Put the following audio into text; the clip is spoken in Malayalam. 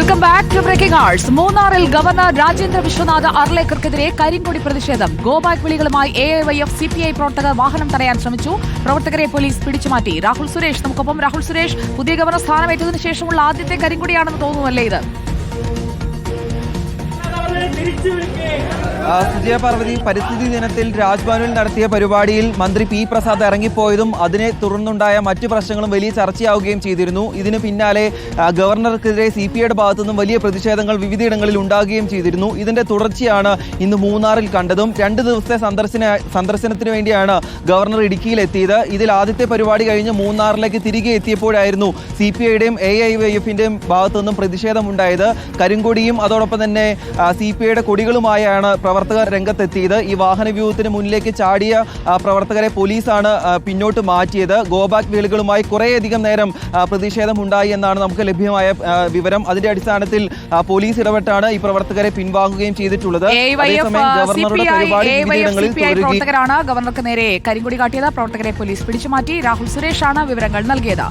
Welcome back to breaking arts മൂന്നാറിൽ ഗവർണർ രാജേന്ദ്ര വിശ്വനാഥ് അർലേക്കർക്കെതിരെ കരിങ്കൊടി പ്രതിഷേധം. Go back വിളികളുമായി A Y F C P I പ്രവർത്തകർ വാഹനം തടയാൻ ശ്രമിച്ചു. പ്രവർത്തകരെ പോലീസ് പിടിച്ചുമാറ്റി. രാഹുൽ സുരേഷ് നമുക്കൊപ്പം രാഹുൽ സുരേഷ് പുതിയ ഗവർണർ സ്ഥാനമേറ്റതിനു ശേഷമുള്ള ആദ്യത്തെ കരിങ്കൊടിയാണെന്ന് തോന്നുന്നല്ലേ ഇത്? സുജയ പാർവതി പരിസ്ഥിതി ദിനത്തിൽ രാജ്ഭവനിൽ നടത്തിയ പരിപാടിയിൽ മന്ത്രി പി പ്രസാദ് ഇറങ്ങിപ്പോയതും അതിനെ തുടർന്നുണ്ടായ മറ്റു പ്രശ്നങ്ങളും വലിയ ചർച്ചയാവുകയും ചെയ്തിരുന്നു. ഇതിന് പിന്നാലെ ഗവർണർക്കെതിരെ സി പി ഐയുടെ ഭാഗത്തു നിന്നും വലിയ പ്രതിഷേധങ്ങൾ വിവിധയിടങ്ങളിൽ ഉണ്ടാകുകയും ചെയ്തിരുന്നു. ഇതിന്റെ തുടർച്ചയാണ് ഇന്ന് മൂന്നാറിൽ കണ്ടതും. രണ്ട് ദിവസത്തെ സന്ദർശന സന്ദർശനത്തിന് വേണ്ടിയാണ് ഗവർണർ ഇടുക്കിയിൽ എത്തിയത് ഇതിൽ ആദ്യത്തെ പരിപാടി കഴിഞ്ഞ് മൂന്നാറിലേക്ക് തിരികെ എത്തിയപ്പോഴായിരുന്നു സി പി ഐയുടെയും എ ഐ വൈ എഫിന്റെയും ഭാഗത്തു നിന്നും പ്രതിഷേധമുണ്ടായത്. കരിങ്കൊടിയും അതോടൊപ്പം തന്നെ സി പി ഐയുടെ കൊടികളുമായാണ് പ്രവർത്തകർ രംഗത്തെത്തിയത്. ഈ വാഹന വ്യൂഹത്തിന് മുന്നിലേക്ക് ചാടിയ പ്രവർത്തകരെ പോലീസാണ് പിന്നോട്ട് മാറ്റിയത്. ഗോബാക്ക് വേളുകളുമായി കുറേയധികം നേരം പ്രതിഷേധമുണ്ടായി എന്നാണ് നമുക്ക് ലഭ്യമായ വിവരം. അതിന്റെ അടിസ്ഥാനത്തിൽ പോലീസ് ഇടപെട്ടാണ് ഈ പ്രവർത്തകരെ പിൻവാങ്ങുകയും ചെയ്തിട്ടുള്ളത്. ഗവർണർക്ക് നേരെ കരിങ്കുടി കാട്ടിയത്. പ്രവർത്തകരെ പോലീസ് പിടിച്ചുമാറ്റി. രാഹുൽ സുരേഷാണ് വിവരങ്ങൾ നൽകിയത്.